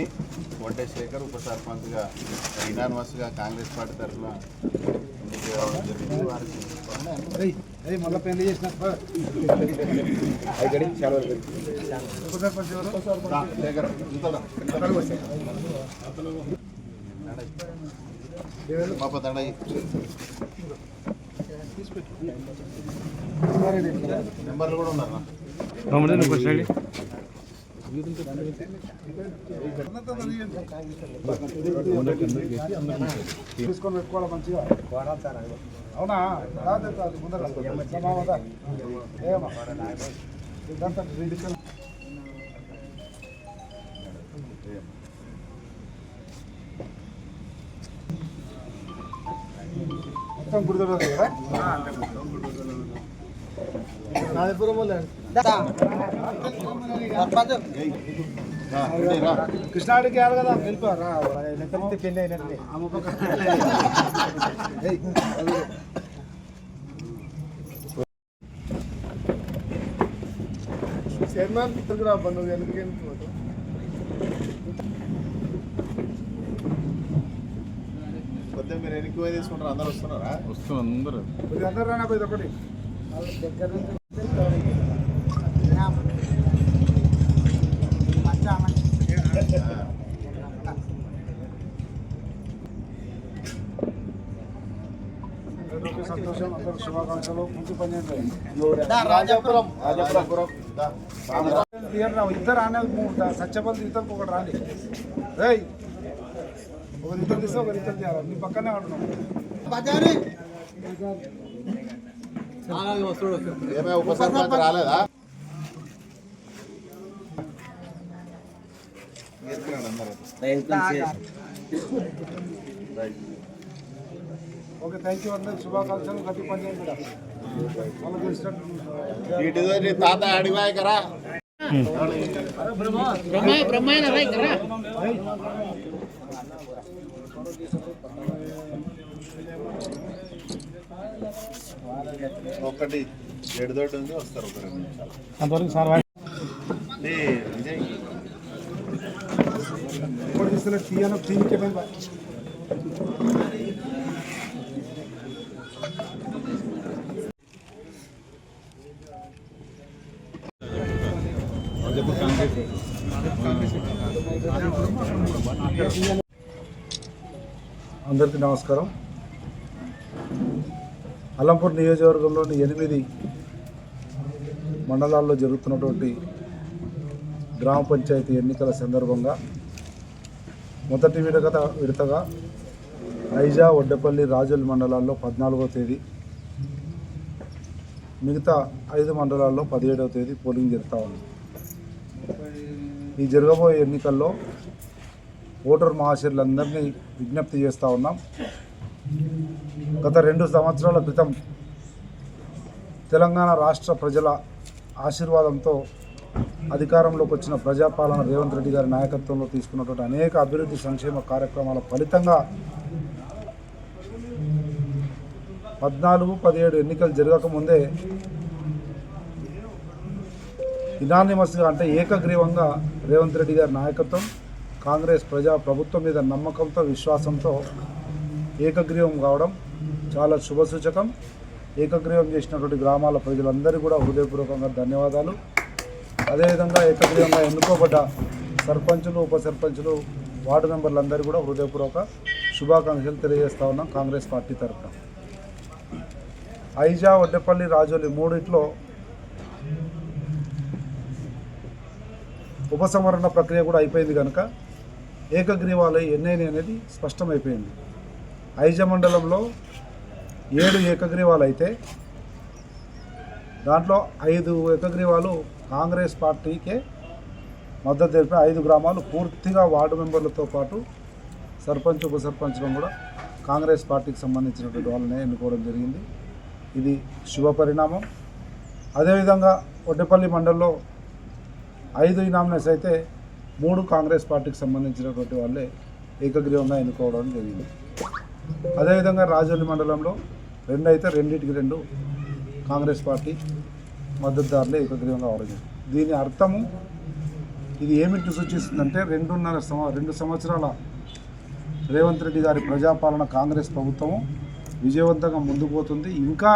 Nominee Vadde Shekhar ఉప సర్పంచ్గా ఇనానమస్గా Congress party తరఫున ఎన్నిక కావడం జరిగింది. వారికి మళ్ళీ పెళ్ళి చేసిన పాప నెంబర్లు కూడా ఉన్నారు? తీసుకొని పెట్టుకోవాలి మంచిగా అవునా ముందర. మొత్తం గుడిదల కదా రా, రెడీ, రా. కృష్ణాడికి ఆడు కదా వెళ్ళిపోరా పెళ్ళి అయినట్టు. చైర్మన్ ఇద్దరు కూడా బంధువు ఎందుకు కొద్దిగా మీరు ఎన్నిక పోయి తీసుకుంటారు అందరు వస్తున్నారా? వస్తున్నారు అందరూ. ఇది అందరు రానా పోయి ఒకటి సంతోషం అందరికి శుభాకాంక్షలు ముందు పనిచేయండి. ఇద్దరు ఆనే సత్యపల్లి ఇద్దరు ఒకటి రాండి రేయ్ ఒకరి ఇద్దరు తీస్తే ఒకరి ఇద్దరు తీయాలి నీ పక్కనే ఆడున్నావు ఏమే ఉప సర్పంచ్ రాలేదా అందరూ. ఓకే థ్యాంక్ యూ అందరికి. శుభాకాంక్షలు. గట్టి పని చేయండి తాత అడివాయకరా ఒకటి ఏడు తోటి ఉంది వస్తారు ఒక రెండు నిమిషాలు అంతవరకు సార్ విజయ్. ఇప్పుడు తీసిన తీయను టీవీకే అందరికీ నమస్కారం. అలంపూర్ నియోజకవర్గంలోని ఎనిమిది మండలాల్లో జరుగుతున్నటువంటి గ్రామ పంచాయతీ ఎన్నికల సందర్భంగా మొదటి విడగత విడతగా ఐజా ఒడ్డపల్లి రాజుల మండలాల్లో పద్నాలుగో తేదీ మిగతా ఐదు మండలాల్లో పదిహేడవ తేదీ పోలింగ్ జరుగుతూ ఉంది. ఈ జరగబోయే ఎన్నికల్లో ఓటర్ మహాశయులందరినీ విజ్ఞప్తి చేస్తూ ఉన్నాం. గత రెండు సంవత్సరాల క్రితం తెలంగాణ రాష్ట్ర ప్రజల ఆశీర్వాదంతో అధికారంలోకి వచ్చిన ప్రజాపాలన రేవంత్ రెడ్డి గారి నాయకత్వంలో తీసుకున్నటువంటి అనేక అభివృద్ధి సంక్షేమ కార్యక్రమాల ఫలితంగా పద్నాలుగు పదిహేడు ఎన్నికలు జరగకముందే ఇనానిమస్గా అంటే ఏకగ్రీవంగా రేవంత్ రెడ్డి గారి నాయకత్వం కాంగ్రెస్ ప్రజా ప్రభుత్వం మీద నమ్మకంతో విశ్వాసంతో ఏకగ్రీవం కావడం చాలా శుభసూచకం. ఏకగ్రీవం చేసినటువంటి గ్రామాల ప్రజలందరికీ కూడా హృదయపూర్వకంగా ధన్యవాదాలు. అదేవిధంగా ఏకగ్రీవంగా ఎన్నుకోబడ్డ సర్పంచులు ఉప సర్పంచులు వార్డు మెంబర్లందరూ కూడా హృదయపూర్వక శుభాకాంక్షలు తెలియజేస్తా ఉన్నాం కాంగ్రెస్ పార్టీ తరఫున ఐజా వడ్డేపల్లి రాజోలి మూడిట్లో ఉపసంహరణ ప్రక్రియ కూడా అయిపోయింది కనుక ఏకగ్రీవాలు ఎన్నైనా అనేది స్పష్టమైపోయింది. ఐజ మండలంలో ఏడు ఏకగ్రీవాలు అయితే దాంట్లో ఐదు ఏకగ్రీవాలు కాంగ్రెస్ పార్టీకే మద్దతు తెలిపి ఐదు గ్రామాలు పూర్తిగా వార్డు మెంబర్లతో పాటు సర్పంచ్ ఉప సర్పంచ్లను కూడా కాంగ్రెస్ పార్టీకి సంబంధించినటువంటి వాళ్ళనే ఎన్నుకోవడం జరిగింది. ఇది శుభ పరిణామం అదేవిధంగా ఒడ్డెపల్లి మండలంలో ఐదు ఇనామినేస్ అయితే మూడు కాంగ్రెస్ పార్టీకి సంబంధించినటువంటి వాళ్ళే ఏకగ్రీవంగా ఎన్నుకోవడం జరిగింది. అదేవిధంగా రాజోలి మండలంలో రెండు అయితే రెండింటికి రెండు కాంగ్రెస్ పార్టీ మద్దతుదారులే ఏకగ్రీవంగా అవడం దీని అర్థము ఇది ఏమిటి సూచిస్తుందంటే రెండున్నర సంవ రెండు సంవత్సరాల రేవంత్ రెడ్డి గారి ప్రజాపాలన కాంగ్రెస్ ప్రభుత్వం విజయవంతంగా ముందుకు పోతుంది. ఇంకా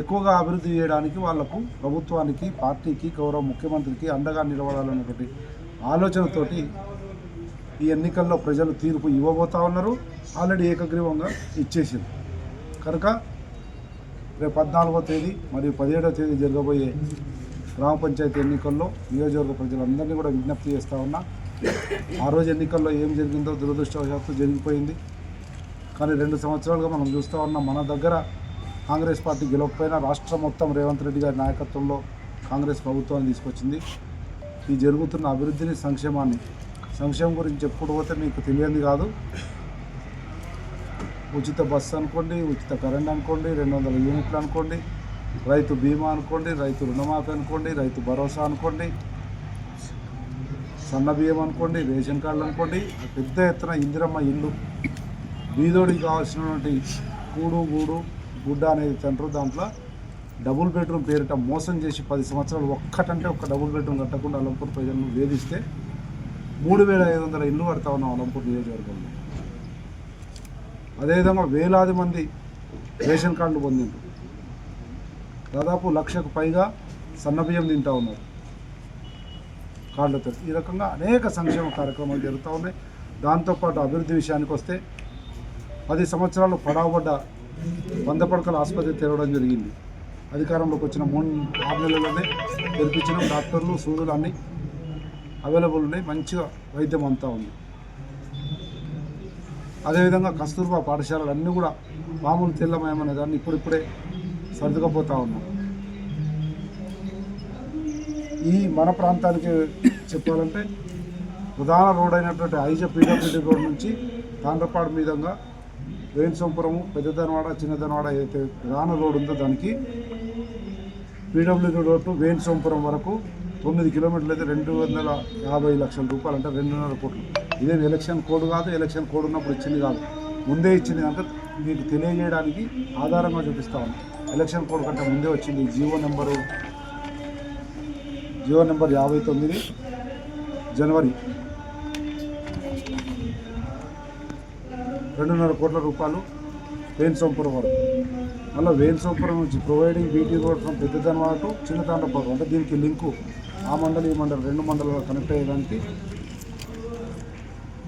ఎక్కువగా అభివృద్ధి చేయడానికి వాళ్ళకు ప్రభుత్వానికి పార్టీకి గౌరవ ముఖ్యమంత్రికి అండగా నిలబడాలన్నటువంటి ఆలోచనతోటి ఈ ఎన్నికల్లో ప్రజలు తీర్పు ఇవ్వబోతా ఉన్నారు. ఆల్రెడీ ఏకగ్రీవంగా ఇచ్చేసింది. కనుక రేపు పద్నాలుగో తేదీ మరియు పదిహేడవ తేదీ జరగబోయే గ్రామ పంచాయతీ ఎన్నికల్లో నియోజకవర్గ ప్రజలందరినీ కూడా విజ్ఞప్తి చేస్తూ ఉన్నా. ఆ రోజు ఎన్నికల్లో ఏం జరిగిందో దురదృష్టవశాత్తు జరిగిపోయింది. కానీ రెండు సంవత్సరాలుగా మనం చూస్తూ ఉన్నాం మన దగ్గర కాంగ్రెస్ పార్టీ గెలవకపోయినా రాష్ట్రం మొత్తం రేవంత్ రెడ్డి గారి నాయకత్వంలో కాంగ్రెస్ ప్రభుత్వాన్ని తీసుకొచ్చింది. ఈ జరుగుతున్న అభివృద్ధిని సంక్షేమాన్ని. సంక్షేమం గురించి చెప్పుకుంటూ పోతే మీకు తెలియంది కాదు. ఉచిత బస్సు అనుకోండి ఉచిత కరెంట్ అనుకోండి రెండు వందల యూనిట్లు అనుకోండి రైతు బీమా అనుకోండి రైతు రుణమాఫీ అనుకోండి రైతు భరోసా అనుకోండి సన్న బియ్యం అనుకోండి రేషన్ కార్డులు అనుకోండి పెద్ద ఎత్తున ఇందిరమ్మ ఇల్లు బీదోడికి కావాల్సినటువంటి కూడు గూడు గుడ్డ అనేది సెంటర్ దాంట్లో. డబుల్ బెడ్రూమ్ పేరిట మోసం చేసి పది సంవత్సరాలు ఒక్కటంటే ఒక్క డబుల్ బెడ్రూమ్ కట్టకుండా అలంపూర్ ప్రజలను వేధిస్తే మూడు వేల ఐదు వందల ఇల్లు కడతా ఉన్నాం అలంపూర్ నియోజకవర్గంలో. అదేవిధంగా వేలాది మంది రేషన్ కార్డులు పొందిండ్రు. దాదాపు లక్షకు పైగా సన్నబియ్యం తింటా ఉన్నారు. కార్డులతో ఈ రకంగా అనేక సంక్షేమ కార్యక్రమాలు జరుగుతూ ఉన్నాయి. దాంతోపాటు అభివృద్ధి విషయానికి వస్తే పది సంవత్సరాలు పడవబడ్డ వంద పడకల ఆసుపత్రి తెరవడం జరిగింది. అధికారంలోకి వచ్చిన మూడు ఆరు నెలల్లోనే తెరిపించిన డాక్టర్లు సూదులు అన్నీ అవైలబుల్ ఉన్నాయి. మంచిగా వైద్యం అంతా ఉంది. అదేవిధంగా కస్తూర్బా పాఠశాలలు అన్నీ కూడా మామూలు తెల్లమయమనే దాన్ని ఇప్పుడిప్పుడే సర్దుకపోతూ ఉన్నాం. ఈ మన ప్రాంతానికి చెప్పాలంటే ప్రధాన రోడ్ అయినటువంటి ఐజ పీడబ్ల్యూడీ రోడ్ నుంచి తాండ్రపాడు మీదంగా వేణుసంపురము పెద్దదనవాడ చిన్నదనవాడ ఏదైతే ప్రధాన రోడ్ ఉందో దానికి పీడబ్ల్యూడి రోడ్ టు వేణుసంపురం వరకు తొమ్మిది కిలోమీటర్లు అయితే రెండు వందల యాభై లక్షల రూపాయలు అంటే రెండున్నర కోట్లు. ఇదేం ఎలక్షన్ కోడ్ కాదు ఎలక్షన్ కోడ్ ఉన్నప్పుడు ఇచ్చింది కాదు. ముందే ఇచ్చింది కనుక మీకు తెలియజేయడానికి ఆధారంగా చూపిస్తాము ఎలక్షన్ కోడ్ కంటే ముందే వచ్చింది జీవో నెంబరు. జీవో నెంబర్ యాభై తొమ్మిది జనవరి రెండున్నర కోట్ల రూపాయలు వేణుసంపురం వరకు. మళ్ళీ వేణుసంపురం నుంచి providing BT road from Peddadanavada to Chinna Tandapadu అంటే దీనికి లింకు ఆ మండలి ఈ మండలి రెండు మండలాలు కనెక్ట్ అయ్యేదానికి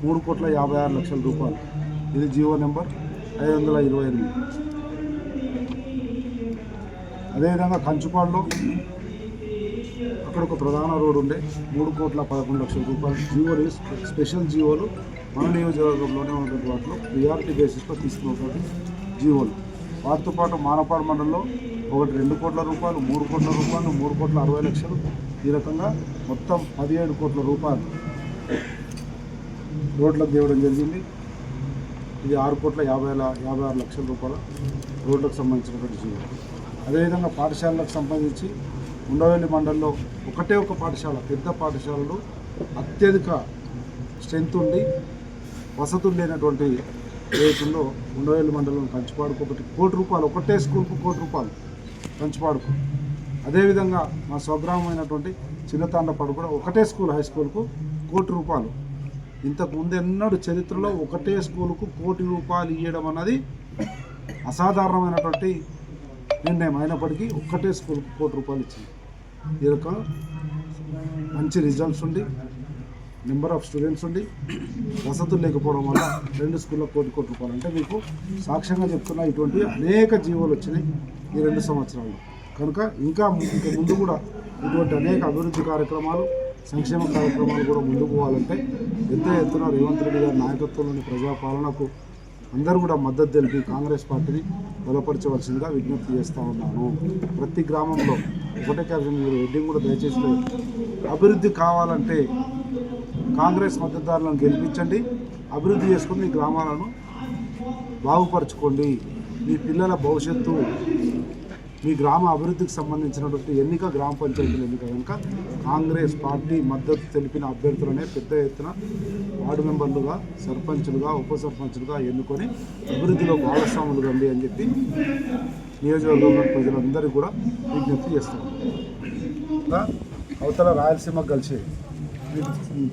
మూడు కోట్ల యాభై ఆరు లక్షల రూపాయలు. ఇది జియో నెంబర్ ఐదు వందల ఇరవై ఎనిమిది. అదేవిధంగా కంచుపాడులో అక్కడ ఒక ప్రధాన రోడ్డు ఉండే మూడు కోట్ల పదకొండు లక్షల రూపాయలు. జియోలు స్పెషల్ జియోలు మన నియోజకవర్గంలోనే ఉన్నటువంటి వాటిలో ప్రియారిటీ బేసిస్లో తీసుకున్నటువంటి జీవోలు. వాటితో పాటు మానపాడు మండలంలో ఒకటి రెండు కోట్ల రూపాయలు మూడు కోట్ల రూపాయలు మూడు కోట్ల అరవై లక్షలు ఈ రకంగా మొత్తం పదిహేడు కోట్ల రూపాయలు రోడ్లకు తేవడం జరిగింది. ఇది ఆరు కోట్ల యాభై యాభై ఆరు లక్షల రూపాయల రోడ్లకు సంబంధించినటువంటి జీవోలు. అదేవిధంగా పాఠశాలలకు సంబంధించి ఉండవల్లి మండలంలో ఒకటే ఒక పాఠశాల పెద్ద పాఠశాలలు అత్యధిక స్ట్రెంత్ ఉండి వసతులు లేనటువంటి ఏదైతుందో ఉండవేలు మండలం కంచిపాడుకు ఒకటి. కోటి రూపాయలు ఒకటే స్కూల్కు కోటి రూపాయలు కంచిపాడుకు. అదేవిధంగా మా స్వగ్రామమైనటువంటి చిన్నతాండపాడు కూడా ఒకటే స్కూల్ హై స్కూల్కు కోటి రూపాయలు. ఇంతకు ముందు ఎన్నడూ చరిత్రలో ఒకటే స్కూలుకు కోటి రూపాయలు ఇవ్వడం అన్నది అసాధారణమైనటువంటి నిర్ణయం అయినప్పటికీ ఒక్కటే స్కూల్కి కోటి రూపాయలు ఇచ్చింది. ఈ రకం మంచి రిజల్ట్స్ ఉండి నెంబర్ ఆఫ్ స్టూడెంట్స్ ఉండి వసతులు లేకపోవడం వల్ల రెండు స్కూల్లో కోటి కోటి రూపాయలు. అంటే మీకు సాక్ష్యంగా చెప్తున్న ఇటువంటి అనేక జీవోలు వచ్చినాయి ఈ రెండు సంవత్సరాల్లో. కనుక ఇంకా ఇంకా ముందు కూడా ఇటువంటి అనేక అభివృద్ధి కార్యక్రమాలు సంక్షేమ కార్యక్రమాలు కూడా ముందుకు పోవాలంటే పెద్ద ఎత్తున రేవంత్ రెడ్డి గారి నాయకత్వంలోని ప్రజాపాలనకు అందరూ కూడా మద్దతు తెలిపి కాంగ్రెస్ పార్టీని బలపరచవలసిందిగా విజ్ఞప్తి చేస్తూ ఉన్నాను. ప్రతి గ్రామంలో ఒకటే క్యాప్షన్ మీరు హెడ్డింగ్ కూడా దయచేసి అభివృద్ధి కావాలంటే కాంగ్రెస్ మద్దతుదారులను గెలిపించండి అభివృద్ధి చేసుకుని మీ గ్రామాలను బాగుపరచుకోండి. మీ పిల్లల భవిష్యత్తు మీ గ్రామ అభివృద్ధికి సంబంధించినటువంటి ఎన్నిక గ్రామ పంచాయతీల ఎన్నిక కనుక కాంగ్రెస్ పార్టీ మద్దతు తెలిపిన అభ్యర్థులనే పెద్ద ఎత్తున వార్డు మెంబర్లుగా సర్పంచులుగా ఉప సర్పంచులుగా ఎన్నుకొని అభివృద్ధిలో భాగస్వాములు కండి అని చెప్పి నియోజకవర్గంలో ప్రజలందరికీ కూడా విజ్ఞప్తి చేస్తాం అవతల రాయలసీమకు కలిసి.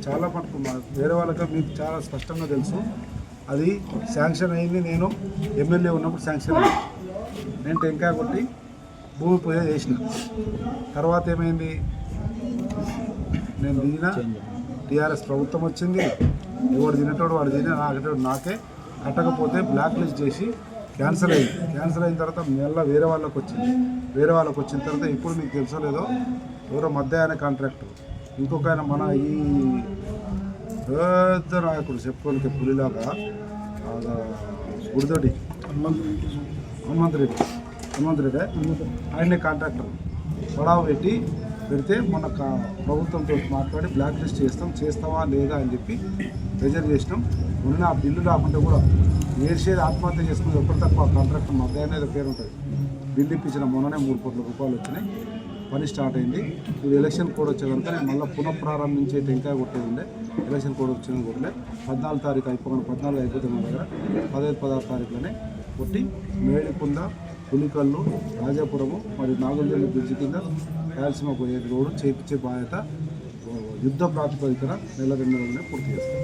చాలా మటుకు మా- వేరే వాళ్ళకి మీకు చాలా స్పష్టంగా తెలుసు. అది శాంక్షన్ అయింది. నేను ఎమ్మెల్యే ఉన్నప్పుడు శాంక్షన్ అయింది. నేను టెంకాయ కొట్టి భూమి పూజ చేసిన. తర్వాత ఏమైంది? నేను దిగిన టీఆర్ఎస్ ప్రభుత్వం వచ్చింది. ఎవడు తినేటోడు వాడు తినే నాకేటోడు నాకే. కట్టకపోతే బ్లాక్ లిస్ట్ చేసి క్యాన్సిల్ అయింది. క్యాన్సిల్ అయిన తర్వాత మళ్ళీ వేరే వాళ్ళకి వచ్చింది. వేరే వాళ్ళకి వచ్చిన తర్వాత ఇప్పుడు మీకు తెలుసలేదో ఎవరో మధ్య ఆయన కాంట్రాక్టర్ ఇంకొక ఆయన మన ఈ పెద్ద నాయకుడు చెప్పుకోనికి పులిలాగా గుడితోటి హనుమంత్ రెడ్డి హనుమంత్ రెడ్డి ఆయనే కాంట్రాక్టర్. పడావు పెట్టి పెడితే మన ప్రభుత్వంతో మాట్లాడి బ్లాక్ లిస్ట్ చేస్తాం చేస్తావా లేదా అని చెప్పి ప్రెజర్ చేసినాం. ఉన్న ఆ బిల్లు రాకుంటే కూడా ఏడ్చేది ఆత్మహత్య చేసుకుని ఒకటి తక్కువ కాంట్రాక్టర్ మధ్య అనేది పేరు ఉంటుంది. బిల్లు ఇప్పించిన మొన్ననే మూడు కోట్ల రూపాయలు వచ్చినాయి. పని స్టార్ట్ అయింది. ఇది ఎలక్షన్ కోడ్ వచ్చేదంతా నేను మళ్ళీ పునఃప్రారంభించే టెంకాయ కొట్టేది ఉండే ఎలక్షన్ కోడ్ వచ్చేది కొట్టలే. పద్నాలుగు తారీఖు అయిపోయిన పద్నాలుగు అయిపోతే మన దగ్గర పదహైదు పదహారు తారీఖులోనే కొట్టి మేడికుంద పులికల్లు రాజాపురము మరియు నాగులజల్లి బ్రిడ్జ్ కింద కాల్సిన పోయే రోడ్డు చేపించే బాధ్యత యుద్ధ ప్రాతిపదికన నెల రెండు నెలలనే పూర్తి చేస్తాం.